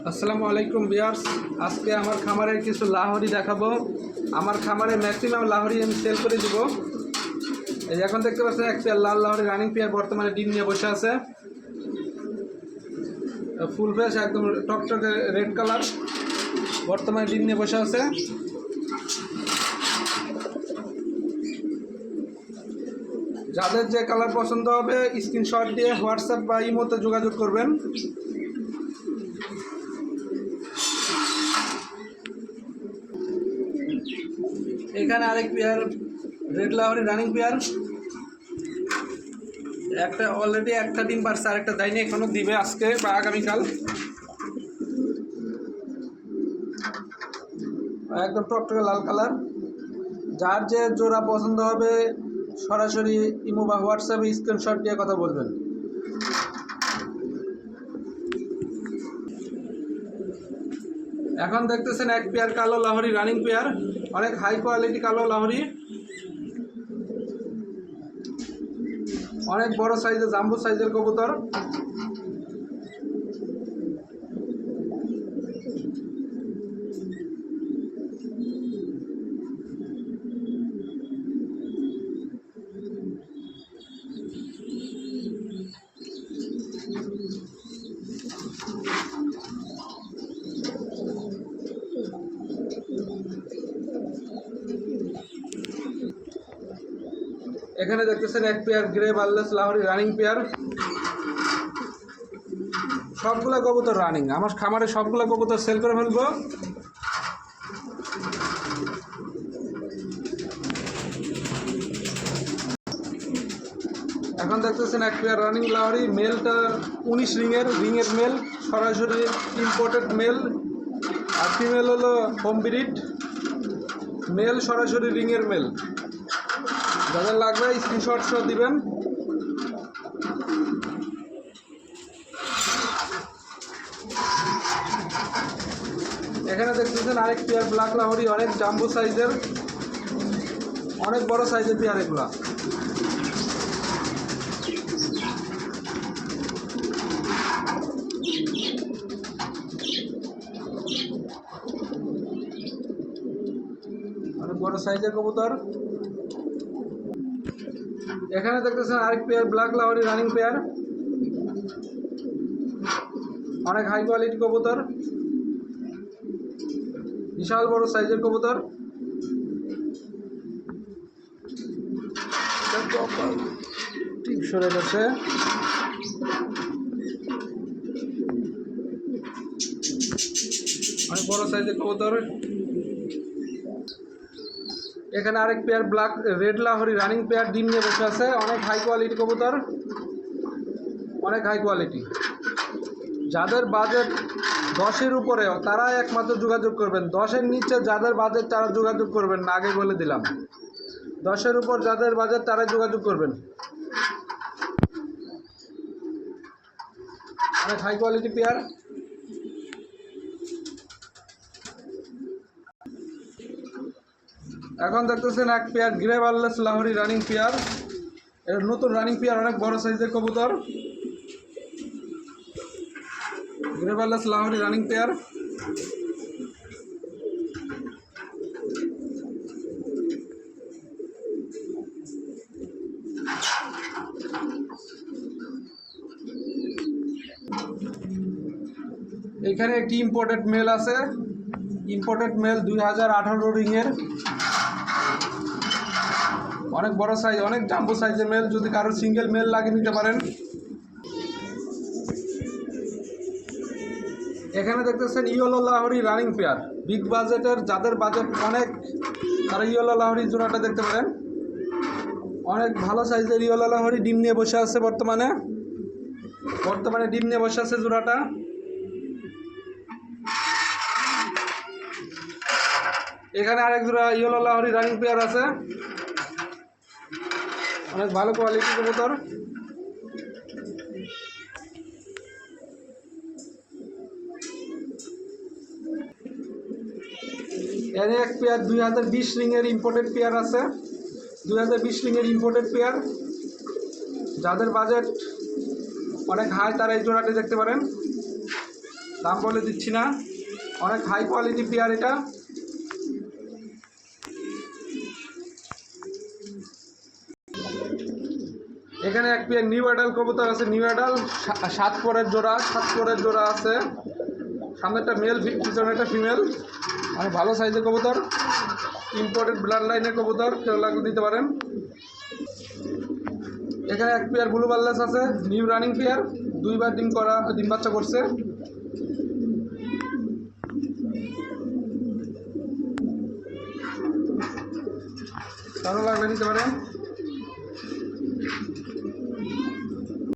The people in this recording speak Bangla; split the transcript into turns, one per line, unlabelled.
আসসালামু আলাইকুম বিয়ার্স আজকে আমার খামারের কিছু লাহরি দেখাবো। আমার খামারে ম্যাক্সিমাম লাহরি আমি সেল করে দিব। এই এখন দেখতে পাচ্ছেন, একটা লাল লাহরি রানিং পেয়ার বর্তমানে ডিম নিয়ে বসে আছে। ফুল ফ্রেশ একদম টকটকে রেড কালার বর্তমানে ডিম নিয়ে বসে আছে। যাদের যে কালার পছন্দ হবে স্ক্রিনশট দিয়ে হোয়াটসঅ্যাপ বা ইমোতে যোগাযোগ করবেন। এখানে আরেক pair red Lahori running pair একটা অলরেডি একটা ডিম পারছে আরেকটা দেয়নি, এখনও দিবে আজকে বা আগামীকাল। একদম টকটকে লাল কালার যার যে জোড়া পছন্দ হবে, সরাসরি ইমো বা হোয়াটসঅ্যাপে স্ক্রিনশট দিয়ে কথা বলবেন। এখন দেখতেছেন এক পেয়ার কালো লাহরি রানিং পেয়ার। অনেক হাই কোয়ালিটি কালো লাহরি। অনেক বড় সাইজের জাম্বু সাইজের কবুতর। এখানে দেখতেছেন এক pair grey barless Lahori running pair সবগুলা কবুতর রানিং আমার খামারে সবগুলা কবুতর সেল করে ফেলব। এখন দেখতেছেন এক পেয়ার রানিং লাহরি মেলটা উনিশ রিংয়ের রিংয়ের মেল সরাসরি ইম্পোর্টেড মেল আর ফিমেল হলো হোম ব্রিড মেল সরাসরি রিংয়ের মেল যাদের লাগবে স্ক্রিনশট সহ দিবেন। এখানে দেখতেছেন আরেক পেয়ার ব্ল্যাক লাহরি, অনেক জাম্বু সাইজের অনেক বড় সাইজের পেয়ার এগুলা। অনেক বড় সাইজের কবুতর। এখানে দেখতেছেন আরেক pair black Lahori running pair অনেক হাই কোয়ালিটি কবুতর। বিশাল বড় সাইজের কবুতর। ঠিক সরে গেছে। অনেক বড় সাইজের কবুতর। এখানে আরেক pair black red Lahori running pair ডিম নিয়ে বসে আছে। অনেক হাই কোয়ালিটি কবুতর। অনেক হাই কোয়ালিটি যাদের বাজেট দশের উপরে তারা একমাত্র যোগাযোগ করবেন। দশের নিচে যাদের বাজেট তারা যোগাযোগ করবেন না, আগে বলে দিলাম। দশের উপর যাদের বাজেট তারা যোগাযোগ করবেন। অনেক হাই কোয়ালিটি পেয়ার এখন দেখতেছেন এক pair grey barless Lahori running pair. এর নতুন রানিং পেয়ার, অনেক বড় সাইজের কবুতর। Grey barless Lahori running pair. এখানে একটি ইম্পোর্টেড মেল আছে। ইম্পোর্টেড মেল দুই হাজার আঠারো রিংয়ের অনেক বড় সাইজ অনেক জাম্বো সাইজের মেল যদি কারও সিঙ্গেল মেল লাগিয়ে নিতে পারেন। এখানে দেখতেছেন yellow Lahori running pair big বাজেটের যাদের বাজেট অনেক, তারা ইয়েলো লাহরি জোড়াটা দেখতে পারেন। অনেক ভালো সাইজের ইয়েলো লাহরি ডিম নিয়ে বসে আছে বর্তমানে। বর্তমানে ডিম নিয়ে বসে আছে জোড়াটা। এখানে আরেক জোড়া ইয়েলো লাহরি রানিং পেয়ার আছে। অনেক ভালো কোয়ালিটির কবুতর। এনে এক পেয়ার দুই হাজার বিশ রিংয়ের ইম্পোর্টেড পেয়ার আছে। দুই হাজার বিশ রিংয়ের ইম্পোর্টেড পেয়ার যাদের বাজেট অনেক হাই তারা এই জোড়াটি দেখতে পারেন। দাম বলে দিচ্ছি না। অনেক হাই কোয়ালিটি পেয়ার এটা। এখানে এক পেয়ার নিউ অ্যাডাল কবুতর আছে, নিউ অ্যাডাল সাত পরের জোড়া, সাত পরের জোড়া আছে। সামনে একটা মেল পিছনে একটা ফিমেল অনেক ভালো সাইজের কবুতর। ইম্পোর্টেড ব্লাড লাইনের কবুতর, কেউ লাগলে দিতে পারেন। এখানে এক পেয়ার ব্লু বাল্লাস আছে নিউ রানিং পেয়ার দুইবার ডিম করা, ডিম বাচ্চা করছে। ভালো লাগলে নিতে পারেন।